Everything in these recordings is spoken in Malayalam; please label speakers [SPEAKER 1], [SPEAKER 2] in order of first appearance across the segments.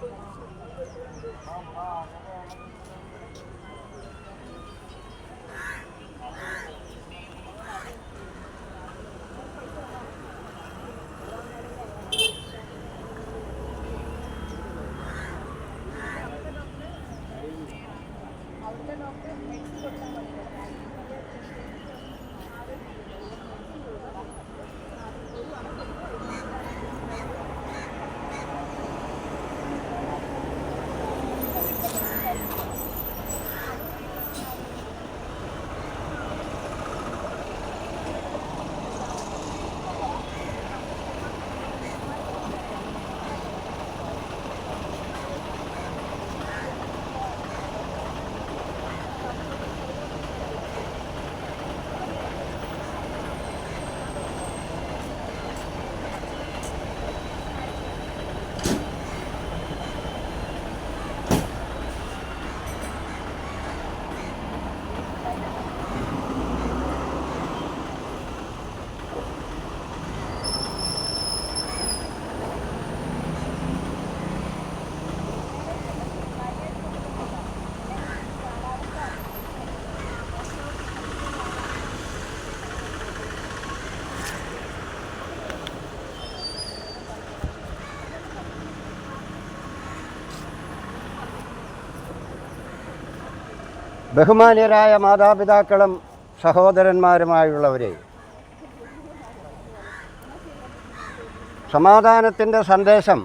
[SPEAKER 1] Thank you. ബഹുമാന്യരായ മാതാപിതാക്കളും സഹോദരന്മാരുമായുള്ളവരെ സമാധാനത്തിന്റെ സന്ദേശം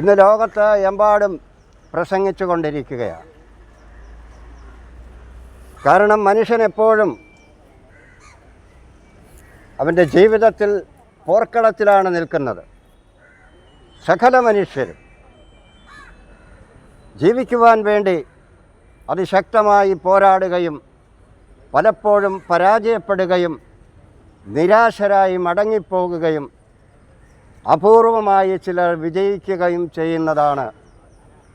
[SPEAKER 1] ഇന്ന് ലോകത്ത് എമ്പാടും പ്രസംഗിച്ചു കൊണ്ടിരിക്കുകയാണ്. കാരണം മനുഷ്യൻ എപ്പോഴും അവന്റെ ജീവിതത്തിൽ പോർക്കളത്തിലാണ് നിൽക്കുന്നത്. സകല മനുഷ്യരും ജീവിക്കുവാൻ വേണ്ടി അതിശക്തമായി പോരാടുകയും പലപ്പോഴും പരാജയപ്പെടുകയും നിരാശരായി മടങ്ങിപ്പോകുകയും അപൂർവമായി ചിലർ വിജയിക്കുകയും ചെയ്യുന്നതാണ്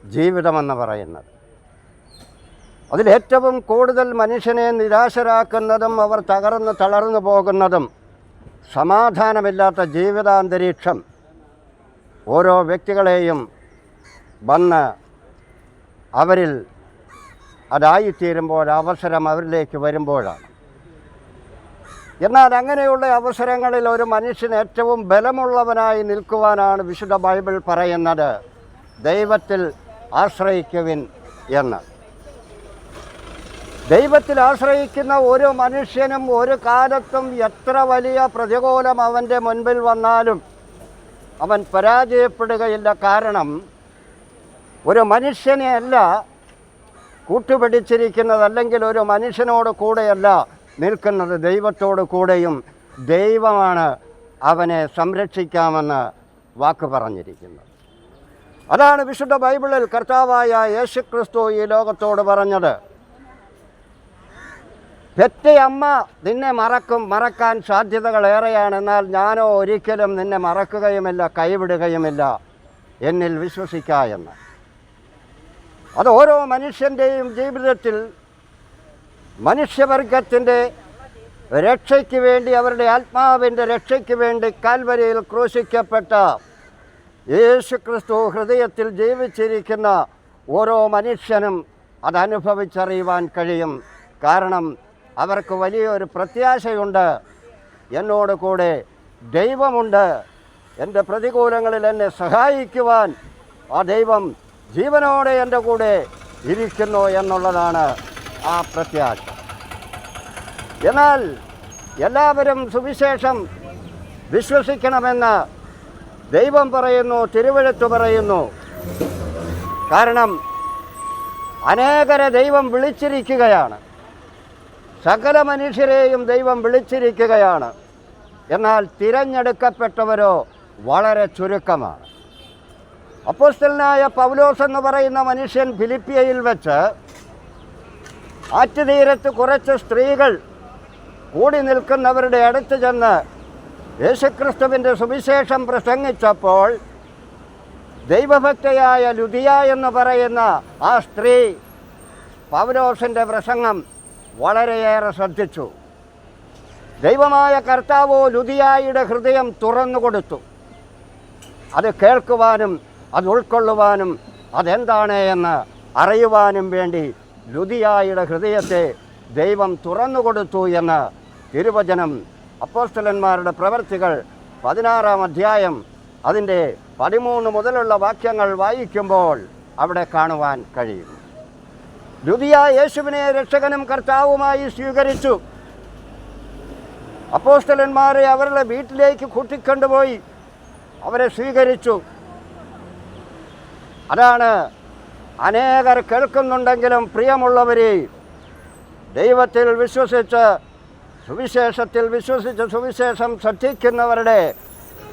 [SPEAKER 1] ജീവിതമെന്ന് പറയുന്നത്. അതിലേറ്റവും കൂടുതൽ മനുഷ്യനെ നിരാശരാക്കുന്നതും അവർ തകർന്ന് തളർന്നു പോകുന്നതും സമാധാനമില്ലാത്ത ജീവിതാന്തരീക്ഷം ഓരോ വ്യക്തികളെയും വന്ന് അവരിൽ അതായിത്തീരുമ്പോൾ അവസരം അവരിലേക്ക് വരുമ്പോഴാണ്. എന്നാൽ അങ്ങനെയുള്ള അവസരങ്ങളിൽ ഒരു മനുഷ്യൻ ഏറ്റവും ബലമുള്ളവനായി നിൽക്കുവാനാണ് വിശുദ്ധ ബൈബിൾ പറയുന്നത്. ദൈവത്തിൽ ആശ്രയിക്കുവിൻ എന്ന്. ദൈവത്തിൽ ആശ്രയിക്കുന്ന ഒരു മനുഷ്യനും ഒരു കാലത്തും എത്ര വലിയ പ്രതികൂലം അവന്റെ മുൻപിൽ വന്നാലും അവൻ പരാജയപ്പെടുകയില്ല. കാരണം ഒരു മനുഷ്യനെ അല്ല കൂട്ടുപിടിച്ചിരിക്കുന്നത് അല്ലെങ്കിൽ ഒരു മനുഷ്യനോട് കൂടെയല്ല നിൽക്കുന്നത്. ദൈവത്തോട് കൂടെയും ദൈവമാണ് അവനെ സംരക്ഷിക്കാമെന്ന് വാക്ക് പറഞ്ഞിരിക്കുന്നത്. അതാണ് വിശുദ്ധ ബൈബിളിൽ കർത്താവായ യേശു ക്രിസ്തു ഈ ലോകത്തോട് പറഞ്ഞത്. പെറ്റയമ്മ നിന്നെ മറക്കും മറക്കാൻ സാധ്യതകൾ ഏറെയാണ്. എന്നാൽ ഞാനോ ഒരിക്കലും നിന്നെ മറക്കുകയുമില്ല കൈവിടുകയുമില്ല. എന്നിൽ വിശ്വസിക്കാ എന്ന്. അത് ഓരോ മനുഷ്യന്റെയും ജീവിതത്തിൽ മനുഷ്യവർഗത്തിന്റെ രക്ഷയ്ക്ക് വേണ്ടി അവരുടെ ആത്മാവിന്റെ രക്ഷയ്ക്ക് വേണ്ടി കാൽവരയിൽ ക്രൂശിക്കപ്പെട്ട യേശു ക്രിസ്തു ഹൃദയത്തിൽ ജീവിച്ചിരിക്കുന്ന ഓരോ മനുഷ്യനും അതനുഭവിച്ചറിയുവാൻ കഴിയും. കാരണം അവർക്ക് വലിയൊരു പ്രത്യാശയുണ്ട്. എന്നോട് കൂടെ ദൈവമുണ്ട്. എന്റെ പ്രതികൂലങ്ങളിൽ എന്നെ സഹായിക്കുവാൻ ആ ദൈവം ജീവനോടെ എന്റെ കൂടെ ഇരിക്കുന്നു എന്നുള്ളതാണ് ആ പ്രത്യാശ. എന്നാൽ എല്ലാവരും സുവിശേഷം വിശ്വസിക്കണമെന്ന് ദൈവം പറയുന്നു തിരുവഴുത്ത് പറയുന്നു. കാരണം അനേകരെ ദൈവം വിളിച്ചിരിക്കുകയാണ്. സകല മനുഷ്യരെയും ദൈവം വിളിച്ചിരിക്കുകയാണ്. എന്നാൽ തിരഞ്ഞെടുക്കപ്പെട്ടവരോ വളരെ ചുരുക്കമാണ്. അപ്പോസ്റ്റലനായ പൗലോസ് എന്ന് പറയുന്ന മനുഷ്യൻ ഫിലിപ്പിയയിൽ വെച്ച് ആറ്റുതീരത്ത് കുറച്ച് സ്ത്രീകൾ കൂടി നിൽക്കുന്നവരുടെ അടുത്ത് ചെന്ന് യേശുക്രിസ്തുവിന്റെ സുവിശേഷം പ്രസംഗിച്ചപ്പോൾ ദൈവഭക്തയായ ലുതിയ എന്ന് പറയുന്ന ആ സ്ത്രീ പൗലോസിന്റെ പ്രസംഗം വളരെയേറെ ശ്രദ്ധിച്ചു. ദൈവമായ കർത്താവോ ലുതിയായുടെ ഹൃദയം തുറന്നു കൊടുത്തു അത് കേൾക്കുവാനും അത് ഉൾക്കൊള്ളുവാനും അതെന്താണ് എന്ന് അറിയുവാനും വേണ്ടി ലുതിയായുടെ ഹൃദയത്തെ ദൈവം തുറന്നു കൊടുത്തു എന്ന് തിരുവചനം അപ്പോസ്റ്റലന്മാരുടെ പ്രവർത്തികൾ പതിനാറാം അധ്യായം അതിന്റെ പതിമൂന്ന് മുതലുള്ള വാക്യങ്ങൾ വായിക്കുമ്പോൾ അവിടെ കാണുവാൻ കഴിയും. ലുതിയ യേശുവിനെ രക്ഷകനും കർത്താവുമായി സ്വീകരിച്ചു. അപ്പോസ്റ്റലന്മാരെ അവരുടെ വീട്ടിലേക്ക് കൂട്ടിക്കൊണ്ടുപോയി. അവരെ സ്വീകരിച്ചു. അതാണ് അനേകർ കേൾക്കുന്നുണ്ടെങ്കിലും പ്രിയമുള്ളവരെ ദൈവത്തിൽ വിശ്വസിച്ച് സുവിശേഷത്തിൽ വിശ്വസിച്ച് സുവിശേഷം ശ്രദ്ധിക്കുന്നവരുടെ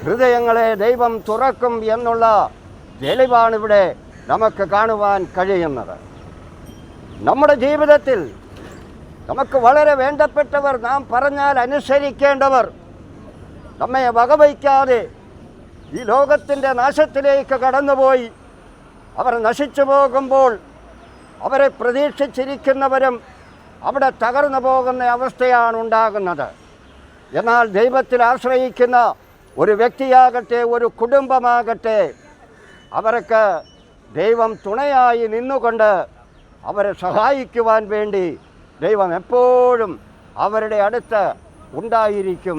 [SPEAKER 1] ഹൃദയങ്ങളെ ദൈവം തുറക്കും എന്നുള്ള തെളിവാണിവിടെ നമുക്ക് കാണുവാൻ കഴിയുന്നത്. നമ്മുടെ ജീവിതത്തിൽ നമുക്ക് വളരെ വേണ്ടപ്പെട്ടവർ നാം പറഞ്ഞാൽ അനുസരിക്കേണ്ടവർ. നമ്മെ വകവയ്ക്കാതെ ഈ ലോകത്തിന്റെ നാശത്തിലേക്ക് കടന്നുപോയി. അവർ നശിച്ചു പോകുമ്പോൾ അവരെ പ്രതീക്ഷിച്ചിരിക്കുന്നവരും അവിടെ തകർന്നു പോകുന്ന അവസ്ഥയാണ് ഉണ്ടാകുന്നത്. എന്നാൽ ദൈവത്തിൽ ആശ്രയിക്കുന്ന ഒരു വ്യക്തിയാകട്ടെ ഒരു കുടുംബമാകട്ടെ അവർക്ക് ദൈവം തുണയായി നിന്നുകൊണ്ട് അവരെ സഹായിക്കുവാൻ വേണ്ടി ദൈവം എപ്പോഴും അവരുടെ അടുത്ത് ഉണ്ടായിരിക്കും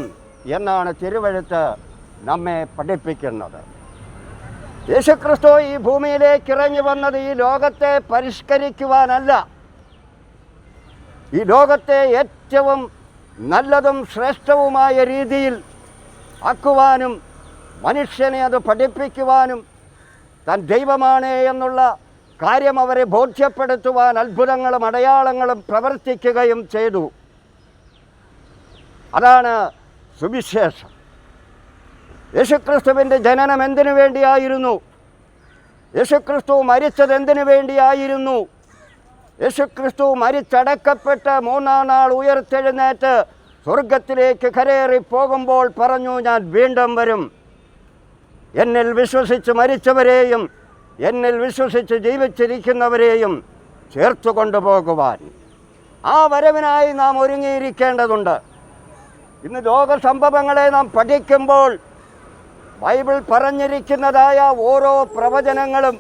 [SPEAKER 1] എന്നാണ് തിരുവഴുത്ത് നമ്മെ പഠിപ്പിക്കുന്നത്. യേശുക്രിസ്തു ഈ ഭൂമിയിലേക്ക് ഇറങ്ങി വന്നത് ഈ ലോകത്തെ പരിഷ്കരിക്കുവാനല്ല. ഈ ലോകത്തെ ഏറ്റവും നല്ലതും ശ്രേഷ്ഠവുമായ രീതിയിൽ ആക്കുവാനും മനുഷ്യനെ അത് പഠിപ്പിക്കുവാനും താൻ ദൈവമാണ് എന്നുള്ള കാര്യം അവരെ ബോധ്യപ്പെടുത്തുവാൻ അത്ഭുതങ്ങളും അടയാളങ്ങളും പ്രവർത്തിക്കുകയും ചെയ്തു. അതാണ് സുവിശേഷം. യേശുക്രിസ്തുവിന്റെ ജനനം എന്തിനു വേണ്ടിയായിരുന്നു? യേശുക്രിസ്തു മരിച്ചത് എന്തിനു വേണ്ടിയായിരുന്നു? യേശുക്രിസ്തു മരിച്ചടക്കപ്പെട്ട മൂന്നാം നാൾ ഉയർത്തെഴുന്നേറ്റ് സ്വർഗത്തിലേക്ക് കരയേറി പോകുമ്പോൾ പറഞ്ഞു ഞാൻ വീണ്ടും വരും. എന്നിൽ വിശ്വസിച്ച് മരിച്ചവരെയും എന്നിൽ വിശ്വസിച്ച് ജീവിച്ചിരിക്കുന്നവരെയും ചേർത്ത് കൊണ്ടുപോകുവാൻ. ആ വരവിനായി നാം ഒരുങ്ങിയിരിക്കേണ്ടതുണ്ട്. ഇന്ന് ലോക സംഭവങ്ങളെ നാം പഠിക്കുമ്പോൾ ബൈബിൾ പറഞ്ഞിരിക്കുന്നതായ ഓരോ പ്രവചനങ്ങളും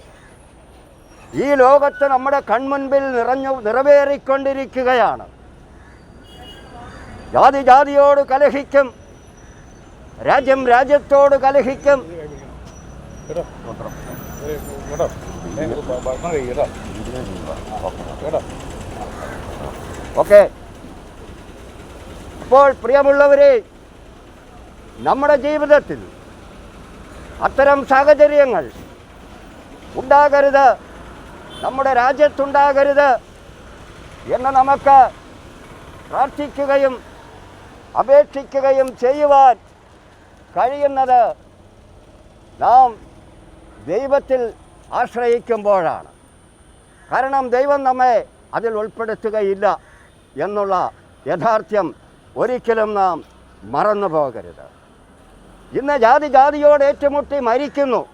[SPEAKER 1] ഈ ലോകത്ത് നമ്മുടെ കൺമുൻപിൽ നിറഞ്ഞു നിറവേറിക്കൊണ്ടിരിക്കുകയാണ്. ജാതി ജാതിയോട് കലഹിക്കും രാജ്യം രാജ്യത്തോട് കലഹിക്കും. ഓക്കെ. അപ്പോൾ പ്രിയമുള്ളവരെ നമ്മുടെ ജീവിതത്തിൽ അത്തരം സാഹചര്യങ്ങൾ ഉണ്ടാകരുത്. നമ്മുടെ രാജ്യത്തുണ്ടാകരുത് എന്ന് നമുക്ക് പ്രാർത്ഥിക്കുകയും അപേക്ഷിക്കുകയും ചെയ്യുവാൻ കഴിയുന്നത് നാം ദൈവത്തിൽ ആശ്രയിക്കുമ്പോഴാണ്. കാരണം ദൈവം നമ്മെ അതിൽ ഉൾപ്പെടുത്തുകയില്ല എന്നുള്ള യഥാർത്ഥ്യം ഒരിക്കലും നാം മറന്നു പോകരുത് ഇന്ന് ജാതി ജാതിയോട് ഏറ്റുമുട്ടി മരിക്കുന്നു.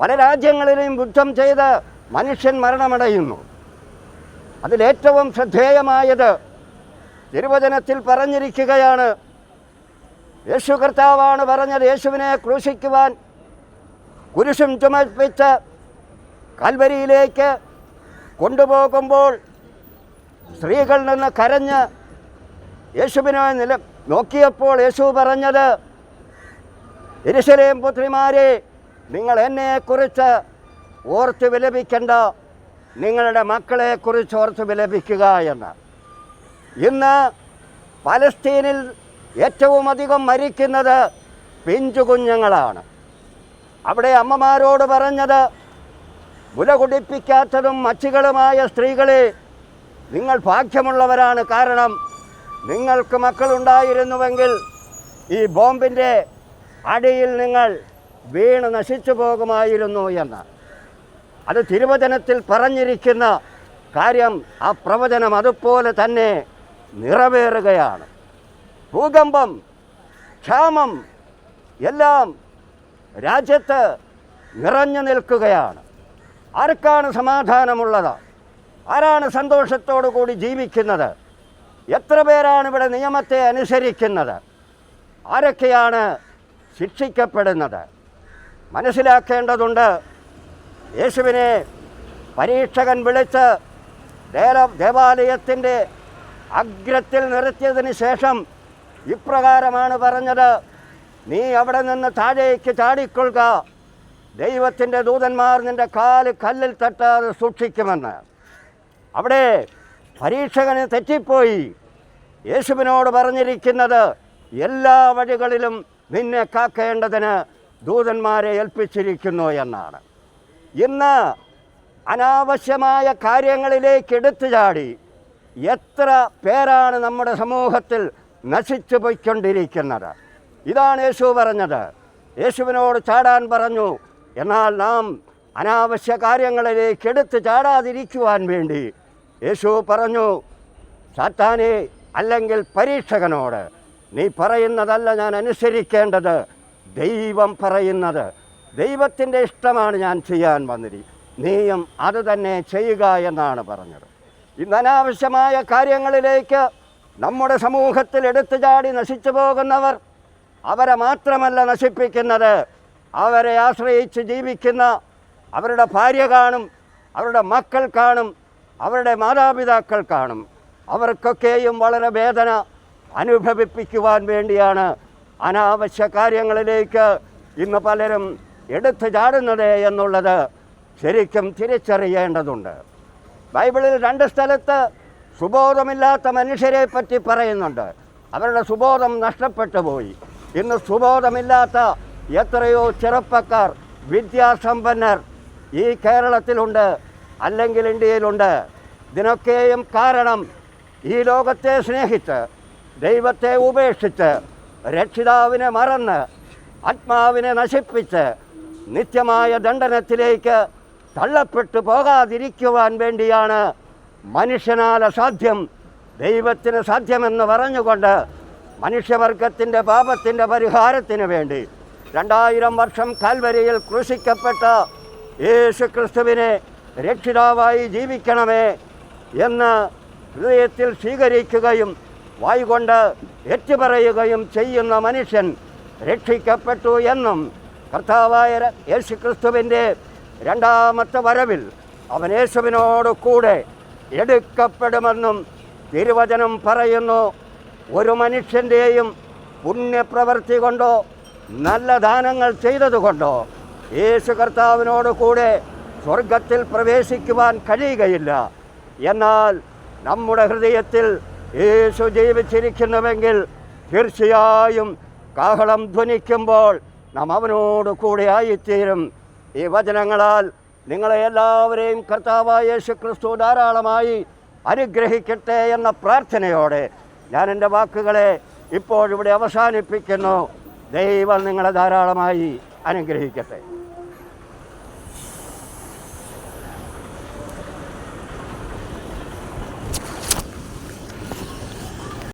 [SPEAKER 1] പല രാജ്യങ്ങളിലെയും യുദ്ധം ചെയ്ത് മനുഷ്യൻ മരണമടയുന്നു. അതിലേറ്റവും ശ്രദ്ധേയമായത് തിരുവചനത്തിൽ പറഞ്ഞിരിക്കുകയാണ്. യേശു കർത്താവാണ് പറഞ്ഞത് യേശുവിനെ ക്രൂശിക്കുവാൻ കുരിശും ചുമപ്പിച്ച് കൽവരിയിലേക്ക് കൊണ്ടുപോകുമ്പോൾ സ്ത്രീകൾ നിന്ന് കരഞ്ഞ് യേശുവിനെ നില നോക്കിയപ്പോൾ യേശു പറഞ്ഞത് എരിശലേം പുത്രിമാരെ നിങ്ങൾ എന്നെക്കുറിച്ച് ഓർത്ത് വിലപിക്കേണ്ട. നിങ്ങളുടെ മക്കളെക്കുറിച്ച് ഓർത്ത് വിലപിക്കുക എന്ന്. ഇന്ന് പലസ്തീനിൽ ഏറ്റവും അധികം മരിക്കുന്നത് പിഞ്ചു കുഞ്ഞുങ്ങളാണ്. അവിടെ അമ്മമാരോട് പറഞ്ഞത് മുല കുടിപ്പിക്കാത്തതും മച്ചികളുമായ സ്ത്രീകളെ നിങ്ങൾ ഭാഗ്യമുള്ളവരാണ്. കാരണം നിങ്ങൾക്ക് മക്കളുണ്ടായിരുന്നുവെങ്കിൽ ഈ ബോംബിന്റെ അടിയിൽ നിങ്ങൾ വീണ് നശിച്ചു പോകുമായിരുന്നു എന്ന്. അത് തിരുവചനത്തിൽ പറഞ്ഞിരിക്കുന്ന കാര്യം ആ പ്രവചനം അതുപോലെ തന്നെ നിറവേറുകയാണ്. ഭൂകമ്പം ക്ഷാമം എല്ലാം രാജ്യത്ത് നിറഞ്ഞു നിൽക്കുകയാണ്. ആർക്കാണ് സമാധാനമുള്ളത്? ആരാണ് സന്തോഷത്തോടു കൂടി ജീവിക്കുന്നത്? എത്ര പേരാണ് ഇവിടെ നിയമത്തെ അനുസരിക്കുന്നത്? ആരൊക്കെയാണ് ശിക്ഷിക്കപ്പെടുന്നത്. മനസ്സിലാക്കേണ്ടതുണ്ട് യേശുവിനെ പരീക്ഷകൻ വിളിച്ച് ദേവ ദേവാലയത്തിന്റെ അഗ്രത്തിൽ നിർത്തിയതിന് ശേഷം ഇപ്രകാരമാണ് പറഞ്ഞത് നീ അവിടെ നിന്ന് താഴേക്ക് ചാടിക്കൊള്ളുക. ദൈവത്തിന്റെ ദൂതന്മാർ നിന്റെ കാൽ കല്ലിൽ തട്ടാതെ സൂക്ഷിക്കുമെന്ന്. അവിടെ പരീക്ഷകന് തെറ്റിപ്പോയി. യേശുവിനോട് പറഞ്ഞിരിക്കുന്നത് എല്ലാ വഴികളിലും നിന്നെ കാക്കേണ്ടതിന് ദൂതന്മാരെ ഏൽപ്പിച്ചിരിക്കുന്നു എന്നാണ്. ഇന്ന് അനാവശ്യമായ കാര്യങ്ങളിലേക്ക് എടുത്തു ചാടി എത്ര പേരാണ് നമ്മുടെ സമൂഹത്തിൽ നശിച്ചു പോയിക്കൊണ്ടിരിക്കുന്നത്? ഇതാണ് യേശു പറഞ്ഞത്. യേശുവിനോട് ചാടാൻ പറഞ്ഞു എന്നാൽ നാം അനാവശ്യ കാര്യങ്ങളിലേക്ക് എടുത്തു ചാടാതിരിക്കുവാൻ വേണ്ടി യേശു പറഞ്ഞു സാത്താനെ അല്ലെങ്കിൽ പരീക്ഷകനോട് നീ പറയുന്നതല്ല ഞാൻ അനുസരിക്കേണ്ടത്. ദൈവം പറയുന്നത്. ദൈവത്തിന്റെ ഇഷ്ടമാണ് ഞാൻ ചെയ്യാൻ വന്നിരി നീയും അത് തന്നെ ചെയ്യുക എന്നാണ് പറഞ്ഞത്. ഇന്ന് അനാവശ്യമായ കാര്യങ്ങളിലേക്ക് നമ്മുടെ സമൂഹത്തിൽ എടുത്തു ചാടി നശിച്ചു പോകുന്നവർ അവരെ മാത്രമല്ല നശിപ്പിക്കുന്നത്. അവരെ ആശ്രയിച്ച് ജീവിക്കുന്ന അവരുടെ ഭാര്യ കാണും അവരുടെ മക്കൾ കാണും അവരുടെ മാതാപിതാക്കൾ കാണും. അവർക്കൊക്കെയും വളരെ വേദന അനുഭവിപ്പിക്കുവാൻ വേണ്ടിയാണ് അനാവശ്യ കാര്യങ്ങളിലേക്ക് ഇന്ന് പലരും എടുത്തു ചാടുന്നത് എന്നുള്ളത് ശരിക്കും തിരിച്ചറിയേണ്ടതുണ്ട്. ബൈബിളിൽ രണ്ട് സ്ഥലത്ത് സുബോധമില്ലാത്ത മനുഷ്യരെ പറ്റി പറയുന്നുണ്ട്. അവരുടെ സുബോധം നഷ്ടപ്പെട്ടു പോയി. ഇന്ന് സുബോധമില്ലാത്ത എത്രയോ ചെറുപ്പക്കാർ വിദ്യാസമ്പന്നർ ഈ കേരളത്തിലുണ്ട് അല്ലെങ്കിൽ ഇന്ത്യയിലുണ്ട്. ഇതിനൊക്കെയും കാരണം ഈ ലോകത്തെ സ്നേഹിച്ച് ദൈവത്തെ ഉപേക്ഷിച്ച് രക്ഷിതാവിനെ മറന്ന് ആത്മാവിനെ നശിപ്പിച്ച് നിത്യമായ ദണ്ഡനത്തിലേക്ക് തള്ളപ്പെട്ടു പോകാതിരിക്കുവാൻ വേണ്ടിയാണ് മനുഷ്യനാൽ അസാധ്യം ദൈവത്തിന് സാധ്യമെന്ന് പറഞ്ഞുകൊണ്ട് മനുഷ്യവർഗത്തിന്റെ പാപത്തിന്റെ പരിഹാരത്തിന് വേണ്ടി രണ്ടായിരം വർഷം കാൽവരിയിൽ ക്രൂശിക്കപ്പെട്ട യേശു ക്രിസ്തുവിനെ രക്ഷിതാവായി ജീവിക്കണമേ എന്ന് ഹൃദയത്തിൽ സ്വീകരിക്കുകയും വായുകൊണ്ട് ഏറ്റുപറയുകയും ചെയ്യുന്ന മനുഷ്യൻ രക്ഷിക്കപ്പെട്ടു എന്നും കർത്താവായ യേശു ക്രിസ്തുവിന്റെ രണ്ടാമത്തെ വരവിൽ അവൻ യേശുവിനോട് കൂടെ എടുക്കപ്പെടുമെന്നും തിരുവചനം പറയുന്നു. ഒരു മനുഷ്യന്റെയും പുണ്യപ്രവൃത്തി കൊണ്ടോ നല്ല ദാനങ്ങൾ ചെയ്തതുകൊണ്ടോ യേശു കർത്താവിനോട് കൂടെ സ്വർഗത്തിൽ പ്രവേശിക്കുവാൻ കഴിയുകയില്ല. എന്നാൽ നമ്മുടെ ഹൃദയത്തിൽ യേശു ജീവിച്ചിരിക്കുന്നുവെങ്കിൽ തീർച്ചയായും കാഹളം ധ്വനിക്കുമ്പോൾ നാം അവനോട് കൂടെ ആയിത്തീരും. ഈ വചനങ്ങളാൽ നിങ്ങളെ എല്ലാവരെയും കർത്താവായ യേശു ക്രിസ്തു ധാരാളമായി അനുഗ്രഹിക്കട്ടെ എന്ന പ്രാർത്ഥനയോടെ ഞാൻ എന്റെ വാക്കുകളെ ഇപ്പോഴിവിടെ അവസാനിപ്പിക്കുന്നു. ദൈവം നിങ്ങളെ ധാരാളമായി അനുഗ്രഹിക്കട്ടെ.